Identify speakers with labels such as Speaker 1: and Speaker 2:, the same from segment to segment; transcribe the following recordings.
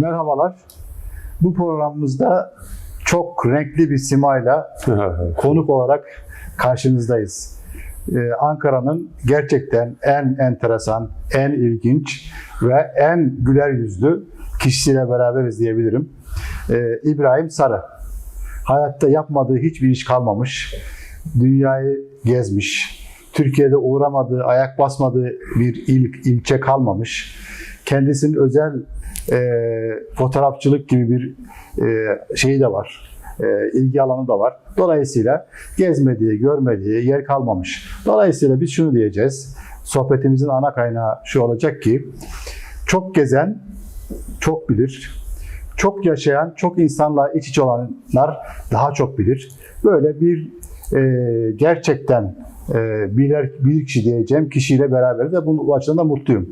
Speaker 1: Merhabalar. Bu programımızda çok renkli bir simayla konuk olarak karşınızdayız. Ee, Ankara'nın gerçekten en enteresan, en ilginç ve en güler yüzlü kişisiyle beraberiz diyebilirim. Ee, İbrahim Sarı. Hayatta yapmadığı hiçbir iş kalmamış. Dünyayı gezmiş. Türkiye'de uğramadığı, ayak basmadığı bir il, ilçe kalmamış. Kendisinin özel e, fotoğrafçılık gibi bir e, şeyi de var. E, ilgi alanı da var. Dolayısıyla gezmediği, görmediği yer kalmamış. Dolayısıyla biz şunu diyeceğiz. Sohbetimizin ana kaynağı şu olacak ki çok gezen çok bilir. Çok yaşayan, çok insanla iç içe olanlar daha çok bilir. Böyle bir e, gerçekten e, bilir, bir kişi diyeceğim kişiyle beraber de bu açıdan da mutluyum.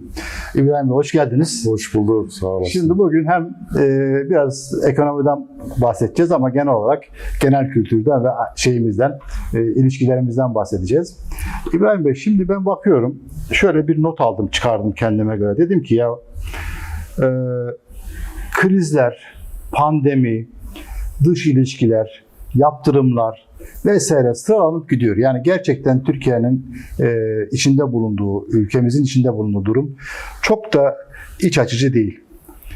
Speaker 1: İbrahim Bey hoş geldiniz.
Speaker 2: Hoş bulduk, sağ olasın.
Speaker 1: Şimdi bugün hem e, biraz ekonomiden bahsedeceğiz ama genel olarak genel kültürden ve şeyimizden, e, ilişkilerimizden bahsedeceğiz. İbrahim Bey şimdi ben bakıyorum, şöyle bir not aldım, çıkardım kendime göre. Dedim ki ya e, krizler, pandemi, dış ilişkiler, yaptırımlar vesaire sıralanıp gidiyor. Yani gerçekten Türkiye'nin e, içinde bulunduğu, ülkemizin içinde bulunduğu durum çok da iç açıcı değil.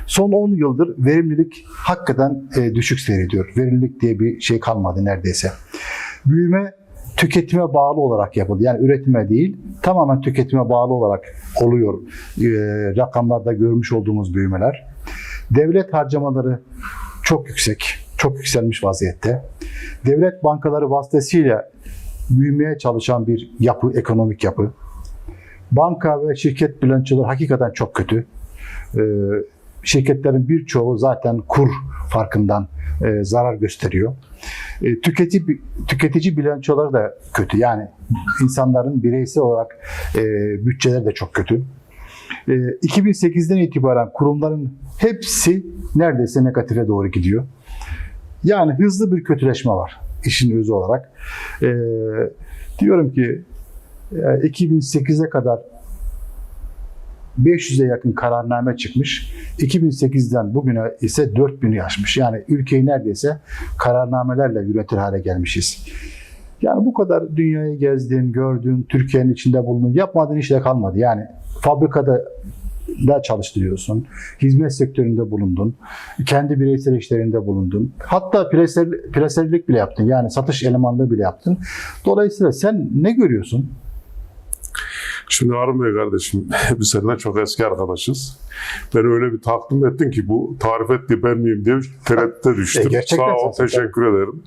Speaker 1: Son 10 yıldır verimlilik hakikaten e, düşük seyrediyor. Verimlilik diye bir şey kalmadı neredeyse. Büyüme tüketime bağlı olarak yapıldı. Yani üretime değil, tamamen tüketime bağlı olarak oluyor e, rakamlarda görmüş olduğumuz büyümeler. Devlet harcamaları çok yüksek, çok yükselmiş vaziyette. Devlet bankaları vasıtasıyla büyümeye çalışan bir yapı, ekonomik yapı. Banka ve şirket bilançoları hakikaten çok kötü. Ee, şirketlerin birçoğu zaten kur farkından e, zarar gösteriyor. E, tüketici, tüketici bilançoları da kötü. Yani insanların bireysel olarak e, bütçeleri de çok kötü. E, 2008'den itibaren kurumların hepsi neredeyse negatife doğru gidiyor. Yani hızlı bir kötüleşme var işin özü olarak. E, diyorum ki e, 2008'e kadar 500'e yakın kararname çıkmış. 2008'den bugüne ise 4000'i aşmış. Yani ülkeyi neredeyse kararnamelerle yönetir hale gelmişiz. Yani bu kadar dünyayı gezdin, gördün, Türkiye'nin içinde bulundun, yapmadığın işte kalmadı. Yani fabrikada da çalıştırıyorsun, hizmet sektöründe bulundun, kendi bireysel işlerinde bulundun. Hatta presel, presellik bile yaptın. Yani satış elemanlığı bile yaptın. Dolayısıyla sen ne görüyorsun?
Speaker 2: Şimdi Harun Bey kardeşim, biz seninle çok eski arkadaşız. Ben öyle bir takdim ettin ki bu tarif etti ben miyim diye tereddüte düştüm.
Speaker 1: E, gerçekten
Speaker 2: Sağ ol, teşekkür ederim.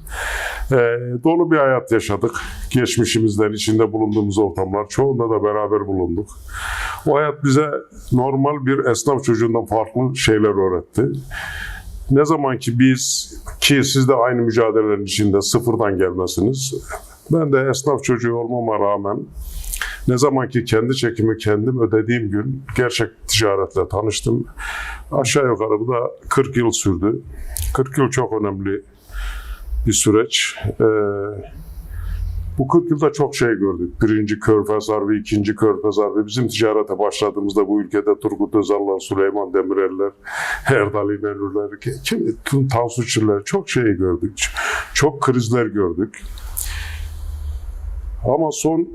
Speaker 2: Ee, dolu bir hayat yaşadık. Geçmişimizden, içinde bulunduğumuz ortamlar, çoğunda da beraber bulunduk. O hayat bize normal bir esnaf çocuğundan farklı şeyler öğretti. Ne zaman ki biz, ki siz de aynı mücadelelerin içinde sıfırdan gelmesiniz, ben de esnaf çocuğu olmama rağmen ne zaman ki kendi çekimi kendim ödediğim gün gerçek ticaretle tanıştım. Aşağı yukarı bu da 40 yıl sürdü. 40 yıl çok önemli bir süreç. Ee, bu 40 yılda çok şey gördük. Birinci Körfez Harbi, ikinci Körfez Harbi. Bizim ticarete başladığımızda bu ülkede Turgut Özal'lar, Süleyman Demirel'ler, Erdal İnönü'ler, kim- Tansu Çiller çok şey gördük. Çok krizler gördük. Ama son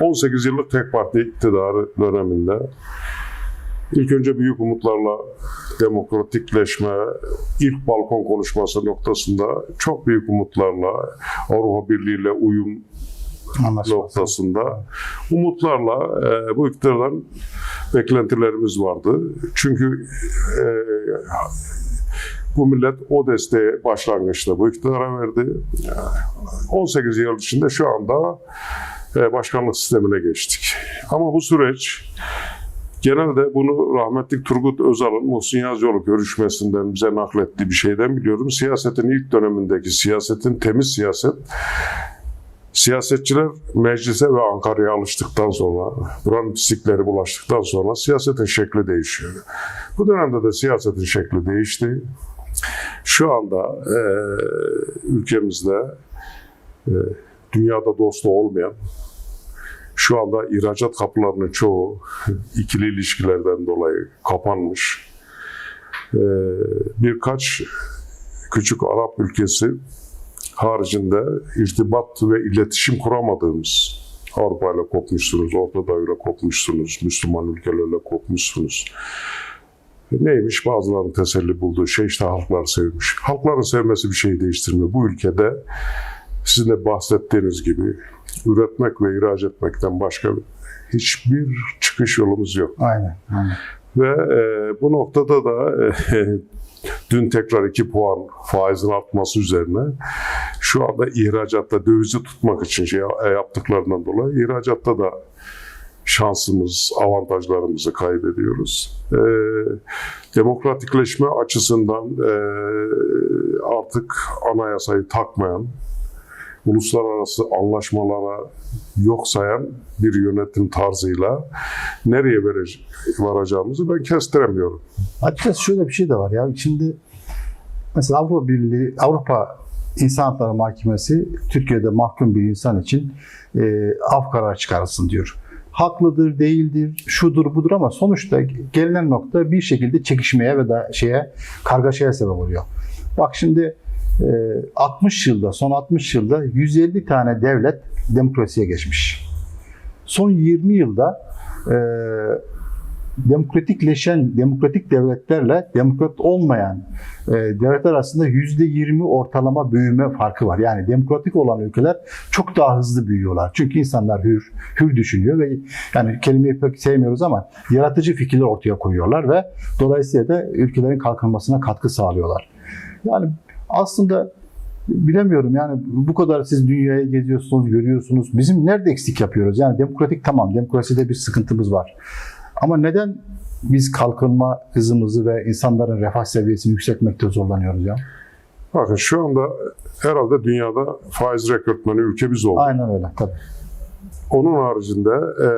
Speaker 2: 18 yıllık tek parti iktidarı döneminde ilk önce büyük umutlarla demokratikleşme, ilk balkon konuşması noktasında çok büyük umutlarla Avrupa Birliği ile uyum
Speaker 1: Anlaşıldı.
Speaker 2: noktasında umutlarla e, bu iktidardan beklentilerimiz vardı. Çünkü e, bu millet o desteği başlangıçta bu iktidara verdi. 18 yıl içinde şu anda e, başkanlık sistemine geçtik. Ama bu süreç genelde bunu rahmetli Turgut Özal'ın Muhsin Yazıcıoğlu görüşmesinden bize naklettiği bir şeyden biliyorum. Siyasetin ilk dönemindeki siyasetin temiz siyaset Siyasetçiler meclise ve Ankara'ya alıştıktan sonra, buranın pislikleri bulaştıktan sonra siyasetin şekli değişiyor. Bu dönemde de siyasetin şekli değişti. Şu anda e, ülkemizde e, dünyada dostu olmayan, şu anda ihracat kapılarının çoğu ikili ilişkilerden dolayı kapanmış. e, birkaç küçük Arap ülkesi haricinde irtibat ve iletişim kuramadığımız Avrupa ile kopmuşsunuz, Orta ile kopmuşsunuz, Müslüman ülkelerle kopmuşsunuz. Neymiş? Bazılarının teselli bulduğu şey işte halklar sevmiş. Halkların sevmesi bir şeyi değiştirmiyor. Bu ülkede sizin de bahsettiğiniz gibi üretmek ve ihraç etmekten başka hiçbir çıkış yolumuz yok.
Speaker 1: Aynen. aynen.
Speaker 2: Ve e, bu noktada da e, dün tekrar 2 puan faizin artması üzerine şu anda ihracatta dövizi tutmak için şey e, yaptıklarından dolayı ihracatta da şansımız, avantajlarımızı kaybediyoruz. E, demokratikleşme açısından e, artık anayasayı takmayan, uluslararası anlaşmalara yok sayan bir yönetim tarzıyla nereye varacağımızı ben kestiremiyorum.
Speaker 1: Açıkçası şöyle bir şey de var ya. Şimdi mesela Avrupa Birliği, Avrupa İnsan Hakları Mahkemesi Türkiye'de mahkum bir insan için e, af kararı çıkarılsın diyor. Haklıdır, değildir, şudur budur ama sonuçta gelinen nokta bir şekilde çekişmeye ve da şeye kargaşaya sebep oluyor. Bak şimdi 60 yılda, son 60 yılda 150 tane devlet demokrasiye geçmiş. Son 20 yılda e, demokratikleşen demokratik devletlerle demokrat olmayan e, devletler arasında yüzde 20 ortalama büyüme farkı var. Yani demokratik olan ülkeler çok daha hızlı büyüyorlar. Çünkü insanlar hür, hür düşünüyor ve yani kelimeyi pek sevmiyoruz ama yaratıcı fikirler ortaya koyuyorlar ve dolayısıyla da ülkelerin kalkınmasına katkı sağlıyorlar. Yani aslında bilemiyorum yani bu kadar siz dünyaya geziyorsunuz, görüyorsunuz. Bizim nerede eksik yapıyoruz? Yani demokratik tamam, demokraside bir sıkıntımız var. Ama neden biz kalkınma hızımızı ve insanların refah seviyesini yükseltmekte zorlanıyoruz ya?
Speaker 2: Bakın şu anda herhalde dünyada faiz rekortmeni ülke biz olduk.
Speaker 1: Aynen öyle tabii.
Speaker 2: Onun haricinde e,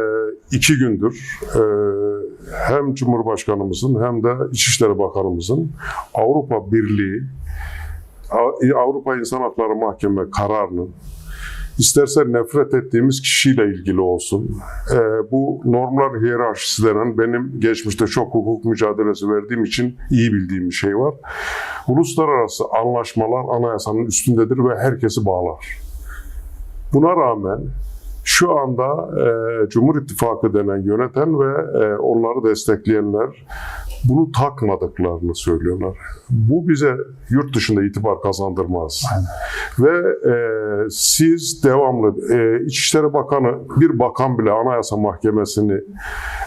Speaker 2: iki gündür e, hem Cumhurbaşkanımızın hem de İçişleri Bakanımızın Avrupa Birliği Avrupa İnsan Hakları Mahkeme kararının isterse nefret ettiğimiz kişiyle ilgili olsun. e, bu normlar hiyerarşisi denen benim geçmişte çok hukuk mücadelesi verdiğim için iyi bildiğim bir şey var. Uluslararası anlaşmalar anayasanın üstündedir ve herkesi bağlar. Buna rağmen şu anda e, Cumhur İttifakı denen yöneten ve e, onları destekleyenler bunu takmadıklarını söylüyorlar. Bu bize yurt dışında itibar kazandırmaz.
Speaker 1: Aynen.
Speaker 2: Ve e, siz devamlı e, İçişleri Bakanı bir bakan bile Anayasa Mahkemesi'ni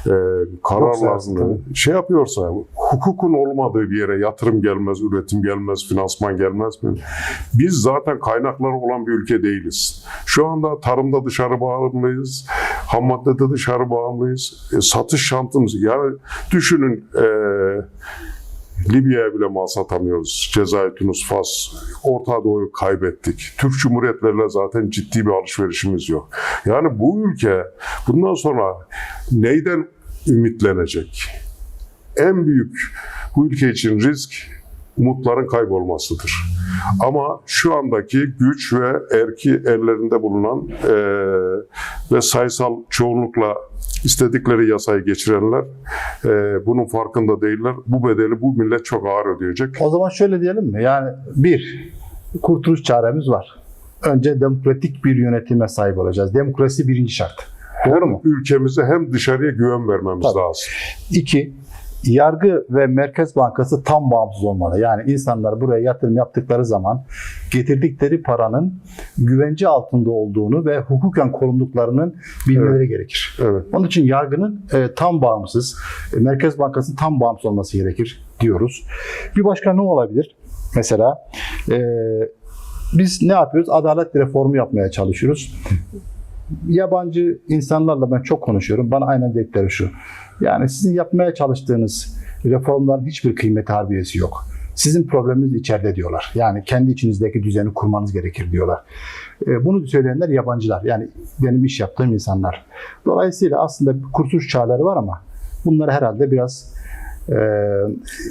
Speaker 2: e, kararlarını şey yapıyorsa hukukun olmadığı bir yere yatırım gelmez, üretim gelmez, finansman gelmez mi? Biz zaten kaynakları olan bir ülke değiliz. Şu anda tarımda dışarı bağımlıyız, ham maddede dışarı bağımlıyız, e, satış şantımız yani düşünün e, Libya'ya bile mal satamıyoruz. Cezayir, Tunus, Fas, Orta Doğu'yu kaybettik. Türk Cumhuriyetleriyle zaten ciddi bir alışverişimiz yok. Yani bu ülke bundan sonra neyden ümitlenecek? En büyük bu ülke için risk umutların kaybolmasıdır. Ama şu andaki güç ve erki ellerinde bulunan eee, ve sayısal çoğunlukla istedikleri yasayı geçirenler eee, bunun farkında değiller. Bu bedeli bu millet çok ağır ödeyecek.
Speaker 1: O zaman şöyle diyelim mi? Yani bir, kurtuluş çaremiz var. Önce demokratik bir yönetime sahip olacağız. Demokrasi birinci şart. Doğru mu?
Speaker 2: Ülkemize hem dışarıya güven vermemiz
Speaker 1: Tabii.
Speaker 2: lazım.
Speaker 1: İki, yargı ve Merkez Bankası tam bağımsız olmalı. Yani insanlar buraya yatırım yaptıkları zaman getirdikleri paranın güvence altında olduğunu ve hukuken korunduklarının bilmeleri gerekir.
Speaker 2: Evet.
Speaker 1: Onun için yargının e, tam bağımsız, e, Merkez Bankası'nın tam bağımsız olması gerekir diyoruz. Bir başka ne olabilir? Mesela e, biz ne yapıyoruz? Adalet reformu yapmaya çalışıyoruz. Yabancı insanlarla ben çok konuşuyorum. Bana aynen dedikleri şu. Yani sizin yapmaya çalıştığınız reformların hiçbir kıymeti harbiyesi yok. Sizin probleminiz içeride diyorlar. Yani kendi içinizdeki düzeni kurmanız gerekir diyorlar. E, Bunu söyleyenler yabancılar. Yani benim iş yaptığım insanlar. Dolayısıyla aslında kurtuluş çağları var ama bunları herhalde biraz e,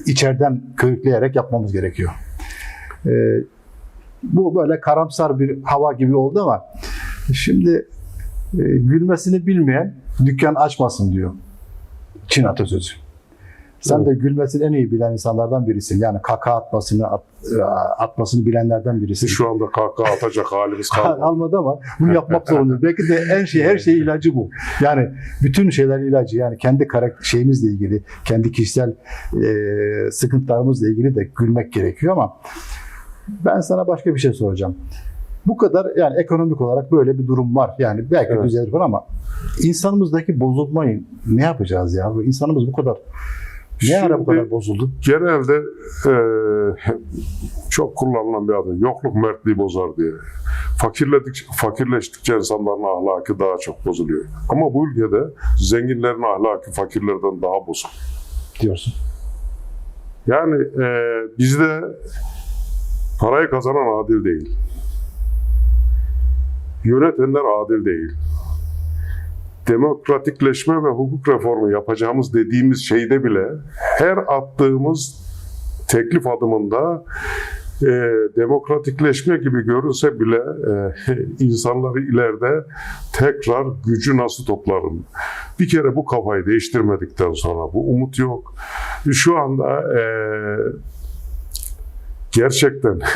Speaker 1: içeriden körükleyerek yapmamız gerekiyor. E, bu böyle karamsar bir hava gibi oldu ama şimdi e, gülmesini bilmeyen dükkan açmasın diyor. Çin atasözü. Sen de gülmesini en iyi bilen insanlardan birisin. Yani kaka atmasını at- e, atmasını bilenlerden birisin.
Speaker 2: Şu anda kahkaha atacak halimiz kalmadı.
Speaker 1: almadı ama bunu yapmak zorundayız. Belki de en şey her şey ilacı bu. Yani bütün şeyler ilacı. Yani kendi karakter şeyimizle ilgili, kendi kişisel e, sıkıntılarımızla ilgili de gülmek gerekiyor ama ben sana başka bir şey soracağım. Bu kadar yani ekonomik olarak böyle bir durum var. Yani belki
Speaker 2: Evet.
Speaker 1: düzelir falan ama insanımızdaki bozulmayı ne yapacağız ya? İnsanımız bu kadar ne ara bu kadar bozuldu?
Speaker 2: Genelde e, çok kullanılan bir adı yokluk mertliği bozar diye. Fakirledik, fakirleştikçe insanların ahlakı daha çok bozuluyor. Ama bu ülkede zenginlerin ahlakı fakirlerden daha bozuk.
Speaker 1: diyorsun.
Speaker 2: Yani e, bizde parayı kazanan adil değil. Yönetenler adil değil. Demokratikleşme ve hukuk reformu yapacağımız dediğimiz şeyde bile her attığımız teklif adımında e, demokratikleşme gibi görünse bile e, insanları ileride tekrar gücü nasıl toplarım? Bir kere bu kafayı değiştirmedikten sonra bu umut yok. Şu anda e, gerçekten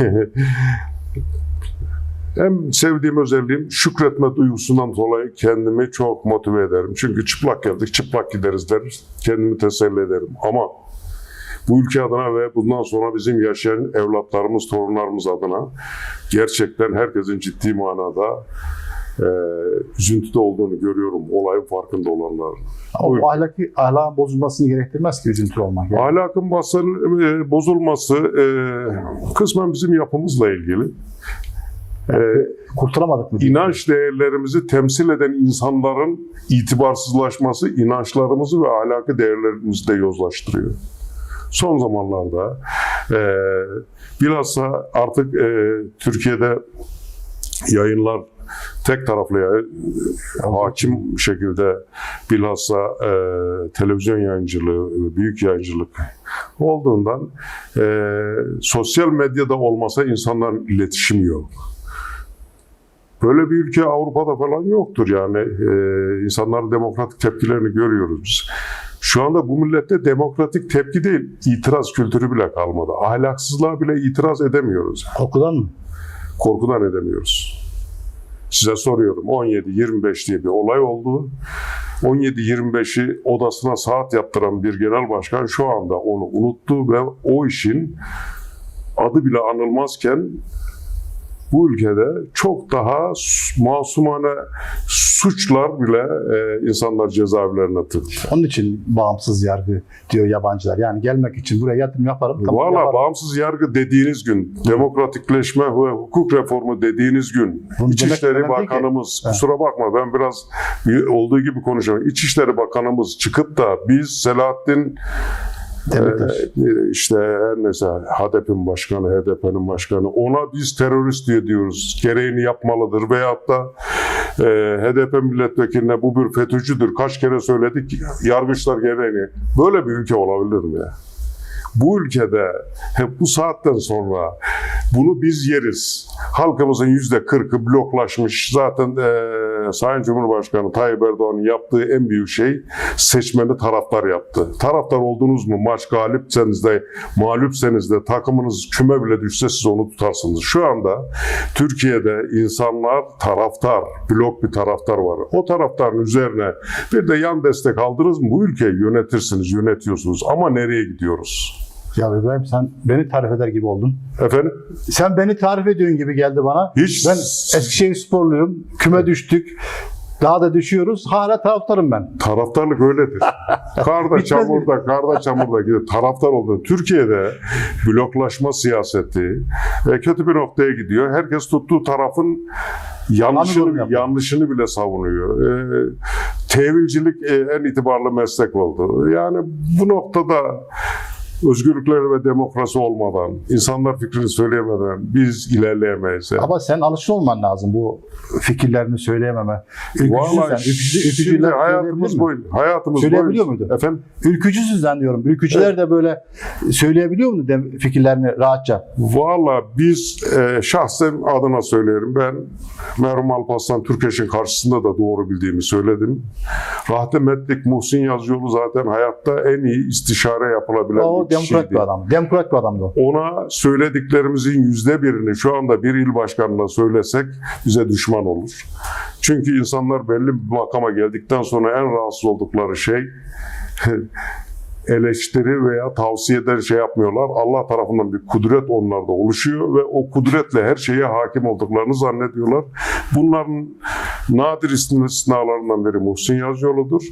Speaker 2: hem sevdiğim özelliğim şükretme duygusundan dolayı kendimi çok motive ederim. Çünkü çıplak geldik, çıplak gideriz deriz. Kendimi teselli ederim. Ama bu ülke adına ve bundan sonra bizim yaşayan evlatlarımız, torunlarımız adına gerçekten herkesin ciddi manada e, üzüntüde olduğunu görüyorum. Olayın farkında olanlar.
Speaker 1: Ama o ahlaki, ahlakın bozulmasını gerektirmez ki üzüntü olmak. Yani.
Speaker 2: Ahlakın basın, e, bozulması e, kısmen bizim yapımızla ilgili. E,
Speaker 1: Kurtulamadık mı?
Speaker 2: inanç değerlerimizi temsil eden insanların itibarsızlaşması inançlarımızı ve ahlaki değerlerimizi de yozlaştırıyor. Son zamanlarda e, bilhassa artık e, Türkiye'de yayınlar tek taraflı ya- hakim şekilde bilhassa e, televizyon yayıncılığı, büyük yayıncılık olduğundan e, sosyal medyada olmasa insanların iletişimi yok. Böyle bir ülke Avrupa'da falan yoktur yani. Ee, insanların demokratik tepkilerini görüyoruz biz. Şu anda bu millette demokratik tepki değil, itiraz kültürü bile kalmadı. Ahlaksızlığa bile itiraz edemiyoruz.
Speaker 1: Korkudan mı?
Speaker 2: Korkudan edemiyoruz. Size soruyorum 17-25 diye bir olay oldu. 17-25'i odasına saat yaptıran bir genel başkan şu anda onu unuttu ve o işin adı bile anılmazken bu ülkede çok daha masumane suçlar bile e, insanlar cezaevlerine tıktı.
Speaker 1: Onun için bağımsız yargı diyor yabancılar. Yani gelmek için buraya yatırım yaparım. tamam
Speaker 2: Valla
Speaker 1: yaparım.
Speaker 2: bağımsız yargı dediğiniz gün, demokratikleşme ve hukuk reformu dediğiniz gün,
Speaker 1: Bunu
Speaker 2: İçişleri Bakanımız, kusura bakma ben biraz bir- olduğu gibi konuşuyorum. İçişleri Bakanımız çıkıp da biz Selahattin
Speaker 1: Demirtaş.
Speaker 2: e, işte her neyse HDP'nin başkanı, HDP'nin başkanı ona biz terörist diye diyoruz. Gereğini yapmalıdır veyahut da e, HDP milletvekiline bu bir FETÖ'cüdür. Kaç kere söyledik yargıçlar gereğini. Böyle bir ülke olabilir mi ya? Bu ülkede hep bu saatten sonra bunu biz yeriz. Halkımızın yüzde kırkı bloklaşmış. Zaten eee Sayın Cumhurbaşkanı Tayyip Erdoğan'ın yaptığı en büyük şey seçmeni taraftar yaptı. Taraftar oldunuz mu maç galipseniz de mağlupseniz de takımınız küme bile düşse siz onu tutarsınız. Şu anda Türkiye'de insanlar taraftar, blok bir taraftar var. O taraftarın üzerine bir de yan destek aldınız mı bu ülkeyi yönetirsiniz, yönetiyorsunuz. Ama nereye gidiyoruz?
Speaker 1: Ya İbrahim sen beni tarif eder gibi oldun.
Speaker 2: Efendim?
Speaker 1: Sen beni tarif ediyorsun gibi geldi bana.
Speaker 2: Hiç
Speaker 1: Ben Eskişehir sporluyum. Küme düştük. Daha da düşüyoruz. Hala taraftarım ben.
Speaker 2: Taraftarlık öyledir. Karda, çamurda, karda, çamurda gidiyor. Taraftar oldu. Türkiye'de bloklaşma siyaseti e, kötü bir noktaya gidiyor. Herkes tuttuğu tarafın yanlışını, yanlışını bile savunuyor. E, tevilcilik e, en itibarlı meslek oldu. Yani bu noktada özgürlükler ve demokrasi olmadan, insanlar fikrini söyleyemeden biz ilerleyemeyiz. yani.
Speaker 1: Ama sen alışkın olman lazım bu fikirlerini söyleyememe. Sen. Ülkücü,
Speaker 2: şimdi hayatımız boyunca, hayatımız
Speaker 1: Söyleyebiliyor
Speaker 2: boyunca-
Speaker 1: muydu?
Speaker 2: Efendim?
Speaker 1: Ülkücüsün sen diyorum. Ülkücüler de böyle söyleyebiliyor mu fikirlerini rahatça?
Speaker 2: Valla biz e, şahsen adına söylerim. Ben merhum Alparslan Türkeş'in karşısında da doğru bildiğimi söyledim. Rahmetlik Muhsin Yazıcıoğlu zaten hayatta en iyi istişare yapılabilen
Speaker 1: O demokrat
Speaker 2: kişiydi.
Speaker 1: bir adam. Demokrat bir adamdı.
Speaker 2: Ona söylediklerimizin yüzde birini şu anda bir il başkanına söylesek bize düşman olur. Çünkü insanlar belli bir makama geldikten sonra en rahatsız oldukları şey eleştiri veya tavsiyeden şey yapmıyorlar. Allah tarafından bir kudret onlarda oluşuyor ve o kudretle her şeye hakim olduklarını zannediyorlar. Bunların nadir istisnalarından biri Muhsin Yazıcıoğlu'dur.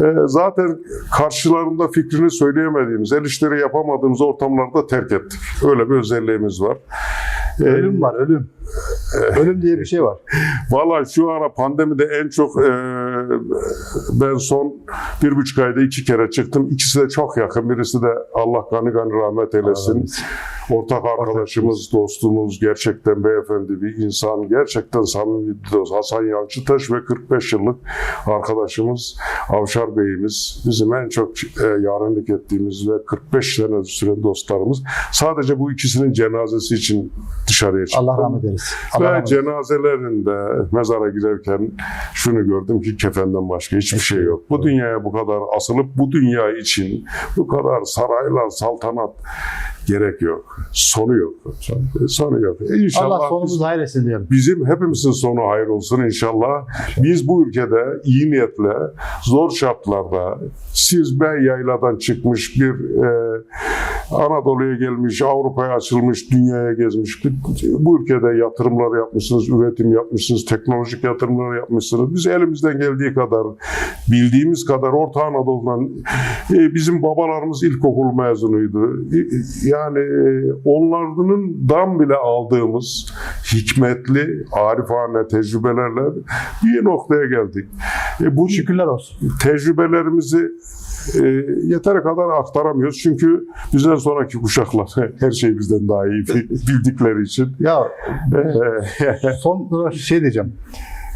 Speaker 2: Ee, zaten karşılarında fikrini söyleyemediğimiz, eleştiri yapamadığımız ortamlarda terk ettik. Öyle bir özelliğimiz var. Ee,
Speaker 1: Ölüm var, ölüm. ölüm diye bir şey var.
Speaker 2: Valla şu ara pandemide en çok e, ben son bir buçuk ayda iki kere çıktım. İkisi de çok yakın. Birisi de Allah gani gani rahmet eylesin. Ortak arkadaşımız, dostumuz, gerçekten beyefendi bir insan, gerçekten samimi bir dost. Hasan Yalçıtaş ve 45 yıllık arkadaşımız Avşar Bey'imiz. Bizim en çok e, yarenlik ettiğimiz ve 45 sene süren dostlarımız. Sadece bu ikisinin cenazesi için dışarıya çıktım.
Speaker 1: Allah rahmet eylesin.
Speaker 2: Ve
Speaker 1: rahmet
Speaker 2: cenazelerinde mezara giderken şunu gördüm ki kefenden başka hiçbir şey yok. Bu dünyaya bu kadar asılıp bu dünya için bu kadar saraylar, saltanat gerek yok. Sonu yok. Sonu yok. İnşallah
Speaker 1: Allah
Speaker 2: biz-
Speaker 1: sonumuzu hayretsin diyelim.
Speaker 2: Bizim hepimizin sonu hayır olsun inşallah. Biz bu ülkede iyi niyetle, zor şartlarda, siz bey yayladan çıkmış bir e, Anadolu'ya gelmiş, Avrupa'ya açılmış, dünyaya gezmiş. bir- Bu ülkede yatırımlar yapmışsınız, üretim yapmışsınız, teknolojik yatırımlar yapmışsınız. Biz elimizden geldiği kadar, bildiğimiz kadar Orta Anadolu'dan e, bizim babalarımız ilkokul mezunuydu. E, Yani e, onlardan bile aldığımız hikmetli, arifane tecrübelerle bir noktaya geldik. E, bu
Speaker 1: Şükürler olsun.
Speaker 2: tecrübelerimizi e, yeteri kadar aktaramıyoruz. Çünkü bizden sonraki kuşaklar her şeyi bizden daha iyi bildikleri için.
Speaker 1: Ya
Speaker 2: E,
Speaker 1: son olarak şey diyeceğim.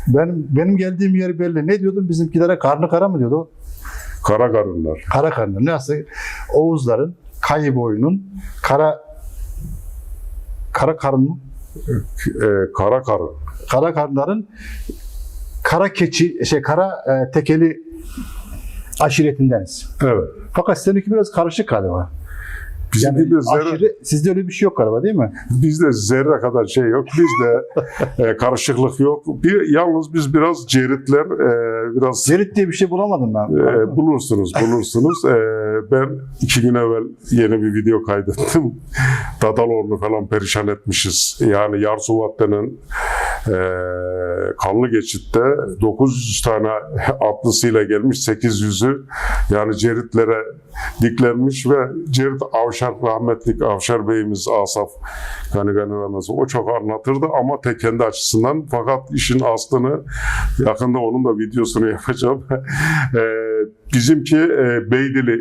Speaker 1: Benim benim geldiğim yer belli. Ne diyordun? Bizimkilere karnı kara mı diyordu?
Speaker 2: Kara karınlar.
Speaker 1: Kara karnı. Nasıl? Oğuzların, Kayı boyunun kara kara karın?
Speaker 2: E, kara karın.
Speaker 1: Kara karınların kara keçi, şey kara e, tekeli aşiretindeniz.
Speaker 2: Evet.
Speaker 1: Fakat seninki biraz karışık galiba.
Speaker 2: Bizim
Speaker 1: Yani
Speaker 2: de zerre,
Speaker 1: aşire, sizde öyle bir şey yok galiba değil mi?
Speaker 2: bizde zerre kadar şey yok. Bizde e, karışıklık yok. Bir, yalnız biz biraz ceritler, e, biraz
Speaker 1: Zerit diye bir şey bulamadım ben.
Speaker 2: Ee, bulursunuz, bulursunuz. Ee, ben iki gün evvel yeni bir video kaydettim. Dadaloğlu'nu falan perişan etmişiz. Yani Yarsuvat denen e, kanlı geçitte 900 tane atlısıyla gelmiş 800'ü yani Ceritlere diklenmiş ve Cerit Avşar rahmetlik Avşar Beyimiz Asaf Gani Gani Ramazan o çok anlatırdı ama tek kendi açısından fakat işin aslını yakında onun da videosunu yapacağım. Ee, bizimki e, Beydili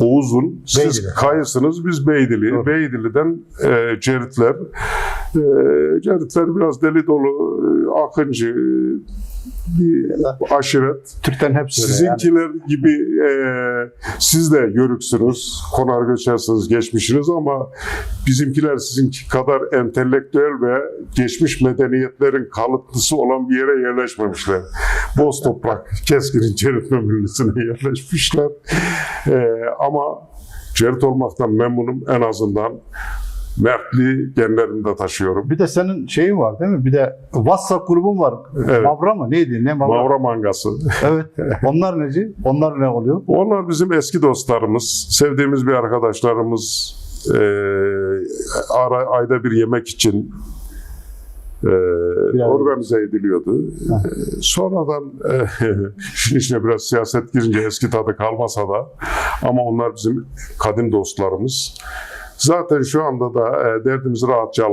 Speaker 2: Oğuz'un, siz
Speaker 1: Beydili.
Speaker 2: Kayısınız, biz Beydili.
Speaker 1: Doğru.
Speaker 2: Beydili'den e, Ceritler. E, Ceritler biraz deli dolu, e, akıncı, bir aşiret.
Speaker 1: Türk'ten hepsi öyle yani.
Speaker 2: Sizinkiler gibi e, siz de yörüksünüz, konar göçersiniz geçmişiniz ama bizimkiler sizinki kadar entelektüel ve geçmiş medeniyetlerin kalıntısı olan bir yere yerleşmemişler. Boz toprak, Keskin'in Cerit Memürlüsü'ne yerleşmişler. E, ama Cerit olmaktan memnunum en azından. Mertliği genlerimde taşıyorum.
Speaker 1: Bir de senin şeyin var değil mi? Bir de WhatsApp grubun var.
Speaker 2: Evet.
Speaker 1: Mavra mı? Neydi? Ne Mavra?
Speaker 2: Mavra mangası.
Speaker 1: Evet. Onlar neci? Onlar ne oluyor?
Speaker 2: Onlar bizim eski dostlarımız, sevdiğimiz bir arkadaşlarımız. Ee, ara, ayda bir yemek için e, organize ediliyordu. Ee, sonradan e, işin içine biraz siyaset girince eski tadı kalmasa da ama onlar bizim kadim dostlarımız. Zaten şu anda da e, derdimizi rahatça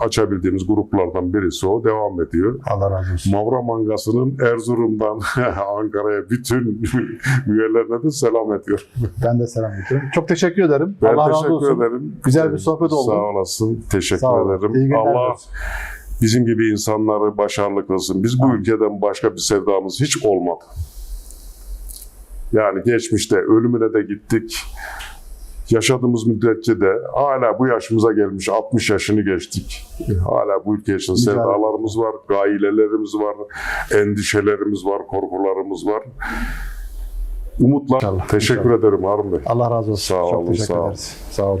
Speaker 2: açabildiğimiz gruplardan birisi o. Devam ediyor.
Speaker 1: Allah razı olsun.
Speaker 2: Mavra Mangası'nın Erzurum'dan Ankara'ya bütün üyelerine de selam ediyor.
Speaker 1: Ben de selam ediyorum. Çok teşekkür ederim.
Speaker 2: Ben
Speaker 1: Allah razı
Speaker 2: teşekkür
Speaker 1: olsun.
Speaker 2: ederim.
Speaker 1: Güzel bir sohbet oldu.
Speaker 2: Sağ olasın. Teşekkür
Speaker 1: Sağ olun.
Speaker 2: ederim.
Speaker 1: İyi günler
Speaker 2: Allah bizim gibi insanları başarılı kılsın. Biz bu
Speaker 1: Amin.
Speaker 2: ülkeden başka bir sevdamız hiç olmadı. Yani geçmişte ölümüne de gittik. Yaşadığımız müddetçe de hala bu yaşımıza gelmiş 60 yaşını geçtik. Hala bu ülke için sevdalarımız var, gailelerimiz var, endişelerimiz var, korkularımız var. Umutlar.
Speaker 1: İnşallah,
Speaker 2: Teşekkür ederim Harun Bey.
Speaker 1: Allah razı olsun.
Speaker 2: Sağ
Speaker 1: Çok
Speaker 2: olun,
Speaker 1: teşekkür
Speaker 2: sağ olun.
Speaker 1: ederiz. Sağ olun.